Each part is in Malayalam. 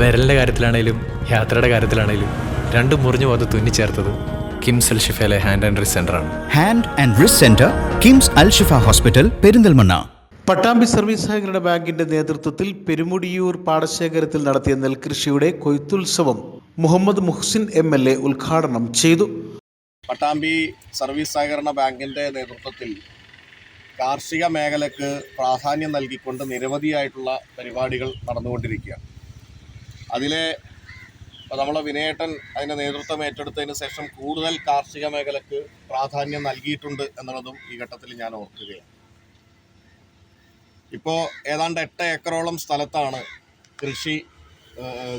വിരലിന്റെ കാര്യത്തിലാണേലും യാത്രയുടെ കാര്യത്തിലാണേലും രണ്ടും മുറിഞ്ഞു പോകാതെ തുന്നിച്ചേർത്തത് കിംസ് അൽ ഷിഫയിലെ ഹാൻഡ് ആൻഡ് റിസ് ആണ്. Hand and wrist centre KIMS Al Shifa hospital Perinthalmanna Pattambi service സഹകരണ ബാങ്കിന്റെ നേതൃത്വത്തിൽ പെരുമുടിയൂർ പാടശേഖരത്തിൽ നടത്തിയ നെൽകൃഷിയുടെ കൊയ്ത്തുത്സവം Muhammad Muhsin M L A ഉദ്ഘാടനം ചെയ്തു. പട്ടാമ്പി സർവീസ് സഹകരണ ബാങ്കിന്റെ നേതൃത്വത്തിൽ കാർഷിക മേഖലയ്ക്ക് പ്രാധാന്യം നൽകിക്കൊണ്ട് നിരവധിയായിട്ടുള്ള പരിപാടികൾ നടന്നുകൊണ്ടിരിക്കുകയാണ്. അതിലെ നമ്മളെ വിനയേട്ടൻ അതിന്റെ നേതൃത്വം ഏറ്റെടുത്തതിന് ശേഷം കൂടുതൽ കാർഷിക മേഖലയ്ക്ക് പ്രാധാന്യം നൽകിയിട്ടുണ്ട് എന്നുള്ളതും ഈ ഘട്ടത്തിൽ ഞാൻ ഓർക്കുകയാണ്. ഇപ്പോൾ ഏതാണ്ട് എട്ട് ഏക്കറോളം സ്ഥലത്താണ് കൃഷി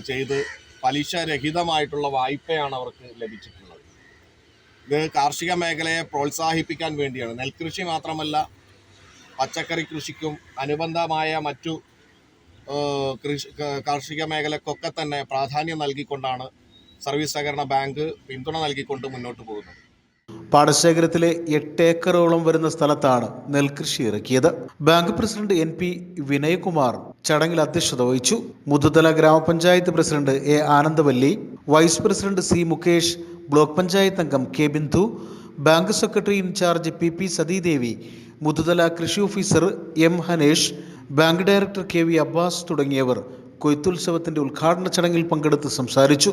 ചെയ്ത് പലിശരഹിതമായിട്ടുള്ള വായ്പയാണ് അവർക്ക് ലഭിച്ചിട്ടുള്ളത്. ഇത് കാർഷിക മേഖലയെ പ്രോത്സാഹിപ്പിക്കാൻ വേണ്ടിയാണ്. നെൽകൃഷി മാത്രമല്ല പച്ചക്കറി കൃഷിക്കും അനുബന്ധമായ മറ്റു കാർഷിക മേഖലക്കൊക്കെ തന്നെ പ്രാധാന്യം നൽകിക്കൊണ്ടാണ് സർവീസ് സഹകരണ ബാങ്ക് പിന്തുണ നൽകിക്കൊണ്ട് മുന്നോട്ട് പോകുന്നത്. പാടശേഖരത്തിലെ എട്ട് ഏക്കറോളം വരുന്ന സ്ഥലത്താണ് നെൽകൃഷി ഇറക്കിയത്. Bank president N P Vinayakumar ചടങ്ങിൽ അധ്യക്ഷത വഹിച്ചു. മുതുതല ഗ്രാമപഞ്ചായത്ത് president A Anandavalli vice president C Mukesh block panchayat അംഗം K Bindu bank secretary in charge P P Sathidevi Muthuthala കൃഷി officer M Hanesh bank director K V Abbas തുടങ്ങിയവർ കൊയ്ത്തുത്സവത്തിന്റെ ഉദ്ഘാടന ചടങ്ങിൽ പങ്കെടുത്ത് സംസാരിച്ചു